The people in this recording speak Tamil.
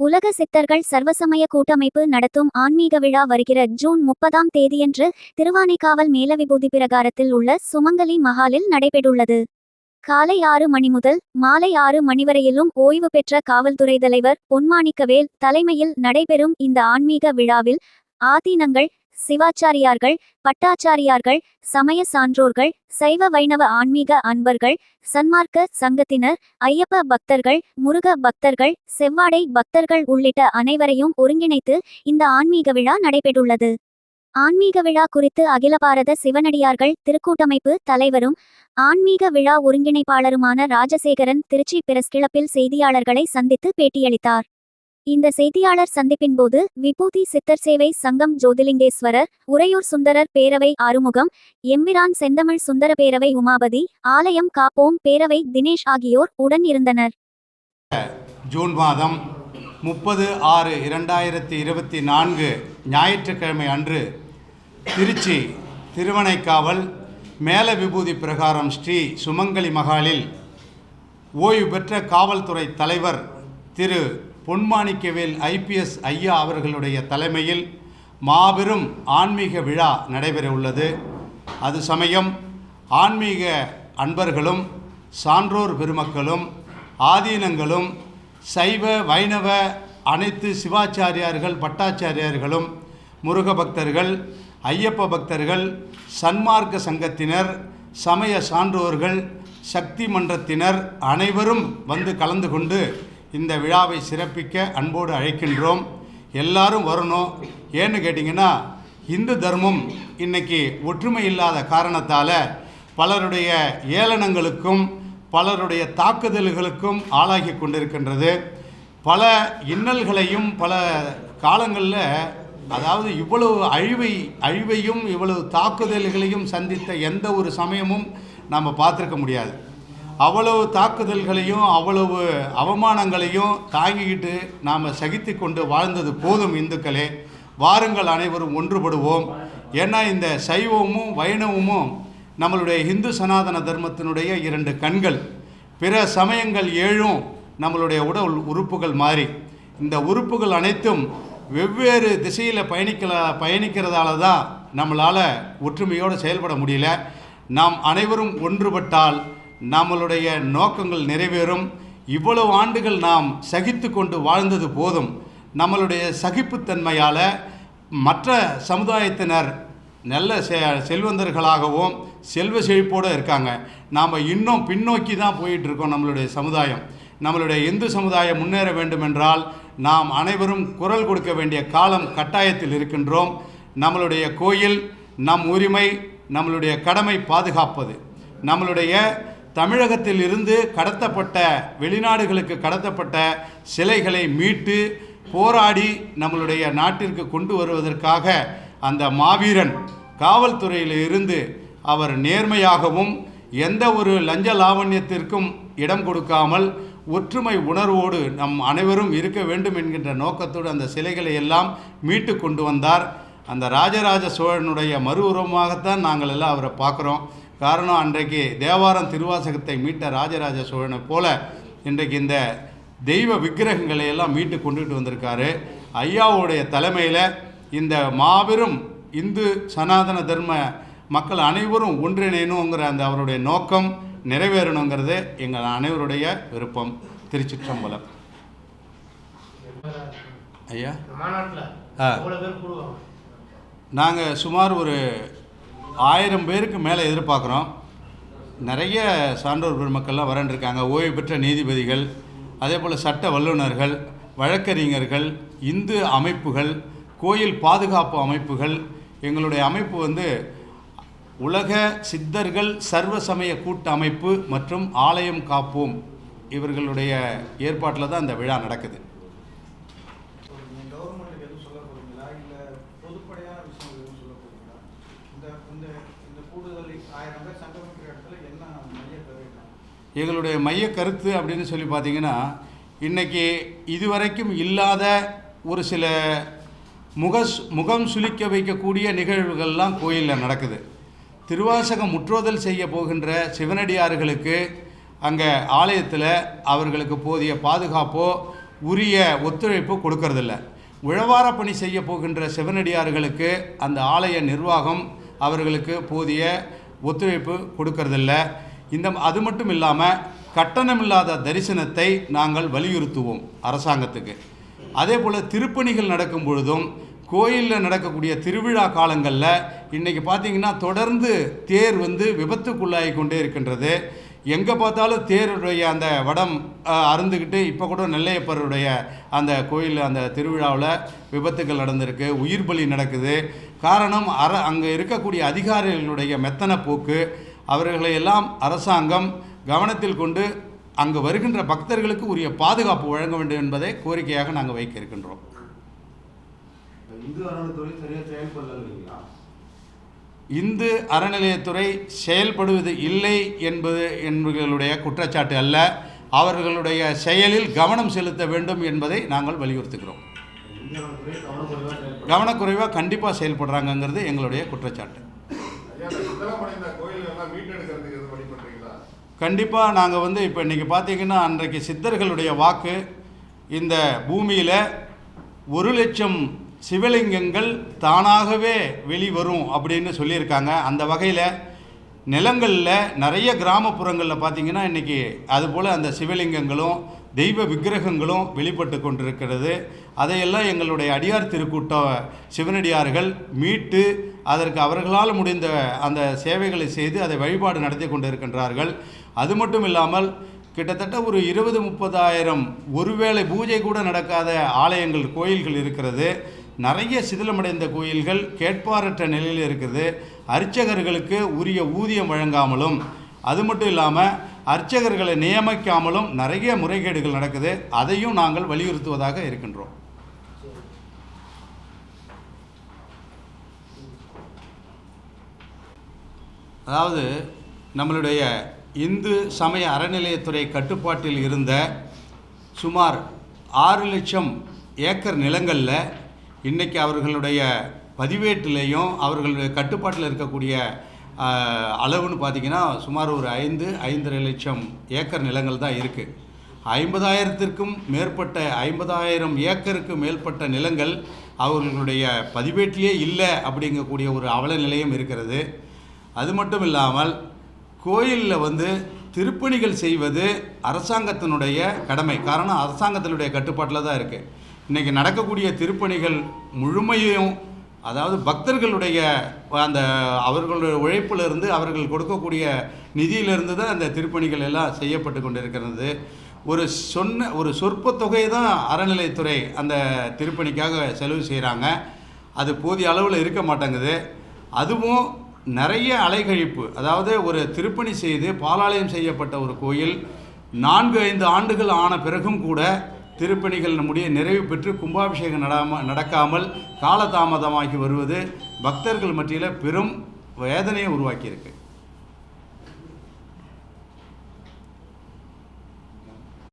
உலக சித்தர்கள் சர்வசமய கூட்டமைப்பு நடத்தும் ஆன்மீக விழா வருகிற ஜூன் முப்பதாம் தேதியன்று திருவானைக்காவல் மேலவிபூதி பிரகாரத்தில் உள்ள சுமங்கலி மஹாலில் நடைபெற்றுள்ளது. காலை ஆறு மணி முதல் மாலை ஆறு மணி வரையிலும் ஓய்வு பெற்ற காவல்துறை தலைவர் பொன்மாணிக்கவேல் தலைமையில் நடைபெறும் இந்த ஆன்மீக விழாவில் ஆதீனங்கள் சிவாச்சாரியார்கள் பட்டாச்சாரியார்கள் சமய சான்றோர்கள் சைவ வைணவ ஆன்மீக அன்பர்கள் சன்மார்க்க சங்கத்தினர் ஐயப்ப பக்தர்கள் முருக பக்தர்கள் செவ்வாடை பக்தர்கள் உள்ளிட்ட அனைவரையும் ஒருங்கிணைத்து இந்த ஆன்மீக விழா நடைபெற்றுள்ளது. ஆன்மீக விழா குறித்து அகில பாரத சிவனடியார்கள் திருக்கூட்டமைப்பு தலைவரும் ஆன்மீக விழா ஒருங்கிணைப்பாளருமான ராஜசேகரன் திருச்சி பிரஸ்கிளப்பில் செய்தியாளர்களை சந்தித்து பேட்டியளித்தார். இந்த செய்தியாளர் சந்திப்பின் போது விபூதி சித்தர் சேவை சங்கம் ஜோதிலிங்கேஸ்வரர் உறையூர் சுந்தரர் பேரவை ஆறுமுகம் எம்பிரான் செந்தமிழ் சுந்தர பேரவை உமாபதி ஆலயம் காப்போம் பேரவை தினேஷ் ஆகியோர் உடன் இருந்தனர். ஜூன் மாதம் முப்பது ஆறு இரண்டாயிரத்தி இருபத்தி நான்கு ஞாயிற்றுக்கிழமை அன்று திருச்சி திருவனைக்காவல் மேல விபூதி பிரகாரம் ஸ்ரீ சுமங்கலி மகாலில் ஓய்வு பெற்ற காவல்துறை தலைவர் திரு பொன்மாணிக்கவேல் ஐபிஎஸ் ஐயா அவர்களுடைய தலைமையில் மாபெரும் ஆன்மீக விழா நடைபெற உள்ளது. அது சமயம் ஆன்மீக அன்பர்களும் சான்றோர் பெருமக்களும் ஆதீனங்களும் சைவ வைணவ அனைத்து சிவாச்சாரியார்கள் பட்டாச்சாரியார்களும் முருக பக்தர்கள் ஐயப்ப பக்தர்கள் சன்மார்க்க சங்கத்தினர் சமய சான்றோர்கள் சக்தி மன்றத்தினர் அனைவரும் வந்து கலந்து கொண்டு இந்த விழாவை சிறப்பிக்க அன்போடு அழைக்கின்றோம். எல்லாரும் வரணும். ஏன்னு கேட்டிங்கன்னா இந்து தர்மம் இன்னைக்கு ஒற்றுமை இல்லாத காரணத்தால் பலருடைய ஏளனங்களுக்கும் பலருடைய தாக்குதல்களுக்கும் ஆளாகி கொண்டிருக்கின்றது. பல இன்னல்களையும் பல காலங்களில் அதாவது இவ்வளவு அழிவை அழிவையும் இவ்வளவு தாக்குதல்களையும் சந்தித்த எந்த ஒரு சமயமும் நம்ம பார்த்துருக்க முடியாது. அவ்வளவு தாக்குதல்களையும் அவ்வளவு அவமானங்களையும் தாங்கிக்கிட்டு நாம் சகித்து கொண்டு வாழ்ந்தது போதும் இந்துக்களே. வாருங்கள் அனைவரும் ஒன்றுபடுவோம். ஏன்னா இந்த சைவமும் வைணவமும் நம்மளுடைய இந்து சனாதன தர்மத்தினுடைய இரண்டு கண்கள். பிற சமயங்கள் ஏழும் நம்மளுடைய உடல் உறுப்புகள் மாறி. இந்த உறுப்புகள் அனைத்தும் வெவ்வேறு திசையில் பயணிக்கல பயணிக்கிறதால தான் நம்மளால் ஒற்றுமையோடு செயல்பட முடியல. நாம் அனைவரும் ஒன்றுபட்டால் நம்மளுடைய நோக்கங்கள் நிறைவேறும். இவ்வளவு ஆண்டுகள் நாம் சகித்து கொண்டு வாழ்ந்தது போதும். நம்மளுடைய சகிப்புத்தன்மையால் மற்ற சமுதாயத்தினர் நல்ல செ செல்வந்தர்களாகவும் செல்வ செழிப்போடு இருக்காங்க. நாம் இன்னும் பின்னோக்கி தான் போயிட்டுருக்கோம் நம்மளுடைய சமுதாயம். நம்மளுடைய இந்து சமுதாயம் முன்னேற வேண்டுமென்றால் நாம் அனைவரும் குரல் கொடுக்க வேண்டிய காலம் கட்டாயத்தில் இருக்கின்றோம். நம்மளுடைய கோயில் நம் உரிமை நம்மளுடைய கடமை பாதுகாப்பது. நம்மளுடைய தமிழகத்தில் இருந்து கடத்தப்பட்ட வெளிநாடுகளுக்கு கடத்தப்பட்ட சிலைகளை மீட்டு போராடி நம்மளுடைய நாட்டிற்கு கொண்டு வருவதற்காக அந்த மாவீரன் காவல்துறையில் இருந்து அவர் நேர்மையாகவும் எந்த ஒரு லஞ்ச லாவண்யத்திற்கும் இடம் கொடுக்காமல் ஒற்றுமை உணர்வோடு நம் அனைவரும் இருக்க வேண்டும் என்கின்ற நோக்கத்தோடு அந்த சிலைகளை எல்லாம் மீட்டு கொண்டு வந்தார். அந்த ராஜராஜ சோழனுடைய மறு உருவமாகத்தான் நாங்கள் எல்லாம் அவரை பார்க்குறோம். காரணம் அன்றைக்கு தேவாரம் திருவாசகத்தை மீட்ட ராஜராஜ சோழனை போல இன்றைக்கு இந்த தெய்வ விக்கிரகங்களை எல்லாம் மீட்டு கொண்டுட்டு வந்திருக்காரு. ஐயாவுடைய தலைமையில் இந்த மாபெரும் இந்து சனாதன தர்ம மக்கள் அனைவரும் ஒன்றிணையணுங்கிற அந்த அவருடைய நோக்கம் நிறைவேறணுங்கிறது எங்கள் அனைவருடைய விருப்பம். திருச்சிற்றம்பலம். ஐயா? மாநாட்டில் ஆ. நாங்கள் சுமார் ஒரு ஆயிரம் பேருக்கு மேலே எதிர்பார்க்குறோம். நிறைய சான்றோர் பெருமக்கள்லாம் வரண்டிருக்காங்க ஓய்வு பெற்ற நீதிபதிகள் அதே போல் சட்ட வல்லுநர்கள் வழக்கறிஞர்கள் இந்து அமைப்புகள் கோயில் பாதுகாப்பு அமைப்புகள். எங்களுடைய அமைப்பு வந்து உலக சித்தர்கள் சர்வ சமய கூட்டமைப்பு மற்றும் ஆலயம் காப்போம். இவர்களுடைய ஏற்பாட்டில் தான் இந்த விழா நடக்குது. எங்களுடைய மைய கருத்து அப்படின்னு சொல்லி பார்த்தீங்கன்னா இன்றைக்கி இதுவரைக்கும் இல்லாத ஒரு சில முக முகம் சுளிக்க வைக்கக்கூடிய நிகழ்வுகள்லாம் கோயிலில் நடக்குது. திருவாசகம் முற்றோதல் செய்ய போகின்ற சிவனடியார்களுக்கு அங்கே ஆலயத்தில் அவர்களுக்கு போதிய பாதுகாப்போ உரிய ஒத்துழைப்பு கொடுக்கறதில்ல. உழவார பணி செய்ய போகின்ற சிவனடியார்களுக்கு அந்த ஆலய நிர்வாகம் அவர்களுக்கு போதிய ஒத்துழைப்பு கொடுக்கறதில்ல. இந்த அது மட்டும் இல்லாமல் கட்டணமில்லாத தரிசனத்தை நாங்கள் வலியுறுத்துவோம் அரசாங்கத்துக்கு. அதே போல் திருப்பணிகள் நடக்கும் பொழுதும் கோயிலில் நடக்கக்கூடிய திருவிழா காலங்களில் இன்றைக்கி பார்த்தீங்கன்னா தொடர்ந்து தேர் வந்து விபத்துக்குள்ளாகி கொண்டே இருக்கின்றது. எங்கே பார்த்தாலும் தேருடைய அந்த வடம் அருந்துக்கிட்டு இப்போ கூட நெல்லையப்பருடைய அந்த கோயில் அந்த திருவிழாவில் விபத்துகள் நடந்திருக்கு உயிர் பலி நடக்குது. காரணம் அற அங்கே இருக்கக்கூடிய அதிகாரிகளுடைய மெத்தன போக்கு அவர்களை எல்லாம் அரசாங்கம் கவனத்தில் கொண்டு அங்கு வருகின்ற பக்தர்களுக்கு உரிய பாதுகாப்பு வழங்க வேண்டும் என்பதை கோரிக்கையாக நாங்கள் வைக்க இருக்கின்றோம். இந்து அறநிலையத்துறை செயல்படுவது இல்லை என்பது என்பவர்களுடைய குற்றச்சாட்டு அல்ல. அவர்களுடைய செயலில் கவனம் செலுத்த வேண்டும் என்பதை நாங்கள் வலியுறுத்துகிறோம். கவனக்குறைவாக கண்டிப்பாக செயல்படுறாங்கங்கிறது எங்களுடைய குற்றச்சாட்டு. கண்டிப்பாக நாங்கள் வந்து இப்போ இன்றைக்கி பார்த்தீங்கன்னா அன்றைக்கு சித்தர்களுடைய வாக்கு இந்த பூமியில் ஒரு லட்சம் சிவலிங்கங்கள் தானாகவே வெளிவரும் அப்படின்னு சொல்லியிருக்காங்க. அந்த வகையில் நிலங்களில் நிறைய கிராமப்புறங்களில் பார்த்தீங்கன்னா இன்றைக்கி அதுபோல் அந்த சிவலிங்கங்களும் தெய்வ விக்கிரகங்களும் வெளிப்பட்டு கொண்டிருக்கிறது. அதையெல்லாம் எங்களுடைய அடியார் திருக்கூட்ட சிவனடியார்கள் மீட்டு அதற்கு அவர்களால் முடிந்த அந்த சேவைகளை செய்து அதை வழிபாடு நடத்தி கொண்டிருக்கின்றார்கள். அது மட்டும் இல்லாமல் கிட்டத்தட்ட ஒரு இருபது முப்பதாயிரம் ஒருவேளை பூஜை கூட நடக்காத ஆலயங்கள் கோயில்கள் இருக்கிறது. நிறைய சிதிலமடைந்த கோயில்கள் கேட்பாரற்ற நிலையில் இருக்குது. அர்ச்சகர்களுக்கு உரிய ஊதியம் வழங்காமலும் அது மட்டும் இல்லாமல் அர்ச்சகர்களை நியமிக்காமலும் நிறைய முறைகேடுகள் நடக்குது. அதையும் நாங்கள் வலியுறுத்துவதாக இருக்கின்றோம். அதாவது நம்மளுடைய இந்து சமய அறநிலையத்துறை கட்டுப்பாட்டில் இருந்த சுமார் ஆறு லட்சம் ஏக்கர் நிலங்களில் இன்றைக்கி அவர்களுடைய பதிவேட்டிலையும் அவர்களுடைய கட்டுப்பாட்டில் இருக்கக்கூடிய அளவுன்னு பார்த்தீங்கன்னா சுமார் ஒரு ஐந்து ஐந்தரை லட்சம் ஏக்கர் நிலங்கள் தான் இருக்குது ஐம்பதாயிரத்திற்கும் மேற்பட்ட ஐம்பதாயிரம் ஏக்கருக்கு மேற்பட்ட நிலங்கள் அவர்களுடைய பதிவேட்டிலே இல்லை அப்படிங்கக்கூடிய ஒரு அவல நிலையம் இருக்கிறது. அது மட்டும் இல்லாமல் கோயிலில் வந்து திருப்பணிகள் செய்வது அரசாங்கத்தினுடைய கடமை. காரணம் அரசாங்கத்தினுடைய கட்டுப்பாட்டில் தான் இருக்குது இன்றைக்கி நடக்கக்கூடிய திருப்பணிகள் முழுமையும் அதாவது பக்தர்களுடைய அந்த அவர்களுடைய உழைப்பிலிருந்து அவர்கள் கொடுக்கக்கூடிய நிதியிலிருந்து தான் அந்த திருப்பணிகள் எல்லாம் செய்யப்பட்டு கொண்டிருக்கிறது. ஒரு சொன்ன ஒரு சொற்ப தொகை தான் அறநிலைத்துறை அந்த திருப்பணிக்காக செலவு செய்கிறாங்க அது போதிய அளவில் இருக்க மாட்டேங்குது. அதுவும் நிறைய அலைகழிப்பு அதாவது ஒரு திருப்பணி செய்து பாலாலயம் செய்யப்பட்ட ஒரு கோயில் நான்கு ஐந்து ஆண்டுகள் ஆன பிறகும் கூட திருப்பணிகள் நம்முடைய நிறைவு பெற்று கும்பாபிஷேகம் நடாம நடக்காமல் காலதாமதமாகி வருவது பக்தர்கள் மத்தியில் பெரும் வேதனையை உருவாக்கியிருக்கு.